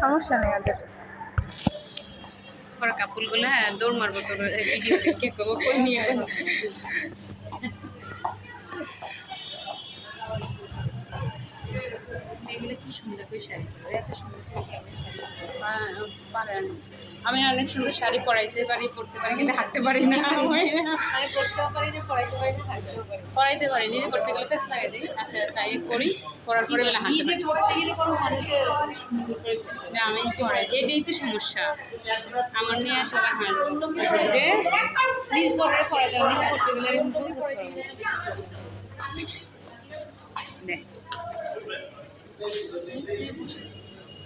সমস্যা নেই ওদের পরে কাপড়গুলো হ্যাঁ দৌড় মারবো তোর ভিডিও দেখে করব নিয়ে। এগুলো কি সুন্দর করে শাড়ি এত সুন্দর শাড়ি আমি শাড়ি পারেন। আমি অনেক সুন্দর শাড়ি পরাইতে পারি পরতে পারি কিন্তু হাঁটতে পারি না। আমি পড়তেও পারি না পড়াইতে পারি না হাঁটতেও পারি পড়াইতে পারি নিজে করতে গেলে ফেস লাগে দিই। আচ্ছা তাই করি পড়ার পরে বেলা হাঁটতে পারি। না। আমি পড়াই এটাই তো সমস্যা। আমার নিয়ে সবাই হাঁটবে যে নিজ পরে পড়া যাও নিজে করতে গেলে দেখ।